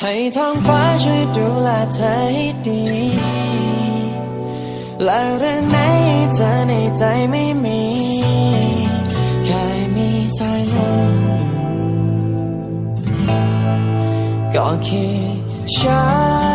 ให้ท้องฟ้าช่วยดูแลเธอให้ดี และเรื่องไหนเธอในใจไม่มี แค่มีสายลมอยู่ก็คือฉัน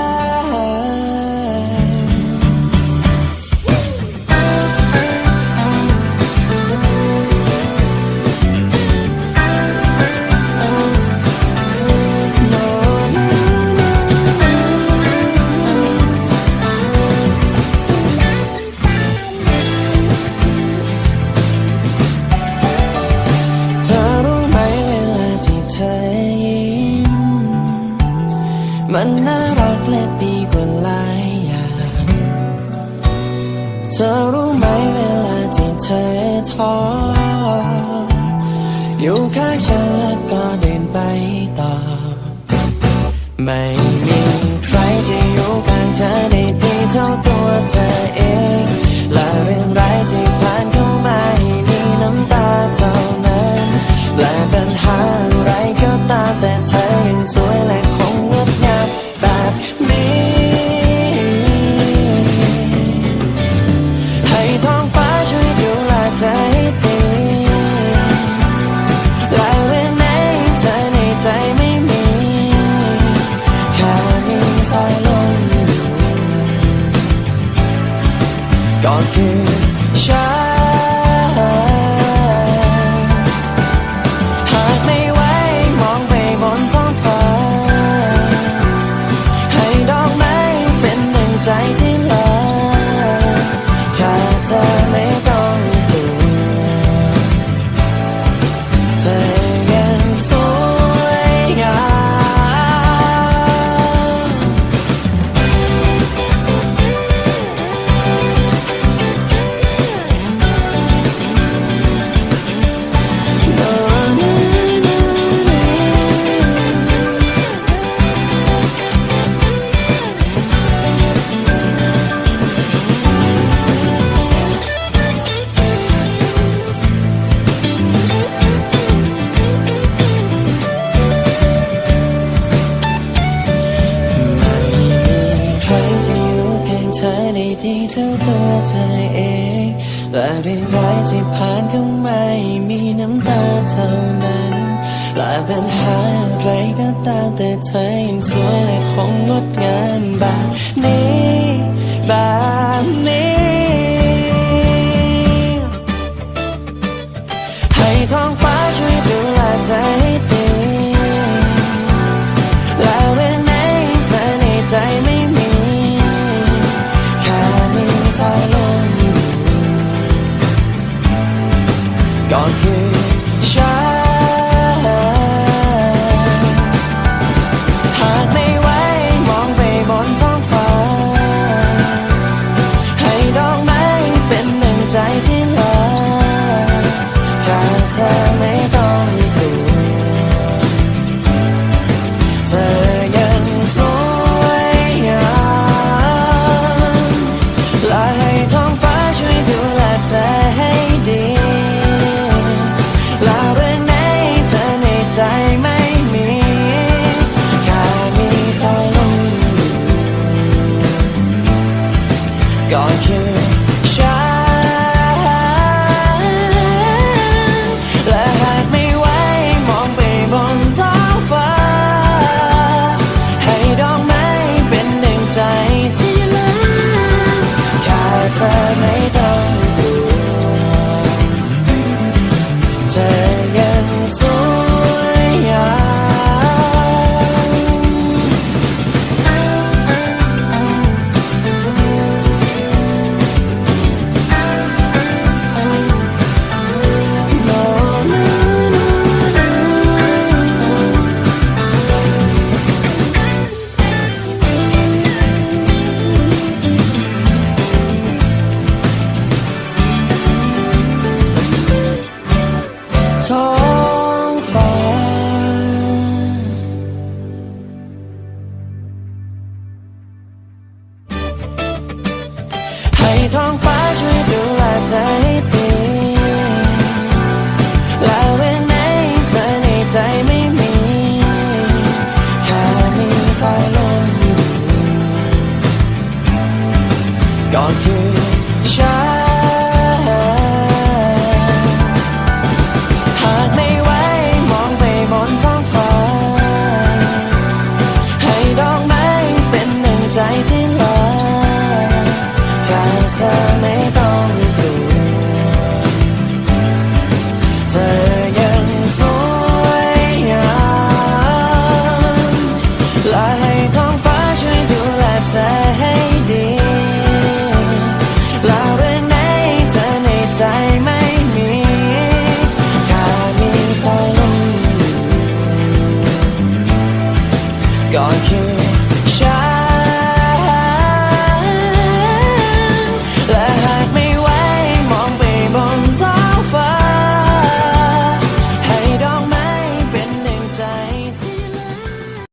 มันน่ารักและดีกว่าหลายอย่าง เธอรู้ไหมเวลาที่เธอท้ออยู่ข้างฉันแล้วก็เดินไปต่อ ไม่มีใครจะอยู่ข้างเธอได้ดีเท่าตัวเธอเอง ใค่ รื่องร้ายที่ผ่านเข้ามามีน้ำตาเท่านั้นและปัญหาอะไรก็ตามแต่เธอยังสวยและคงงดงามแบบนี้แบบนี้ให้ท้องฟ้าช่วยดูแลเธอให้ดีแล้ว 夏天。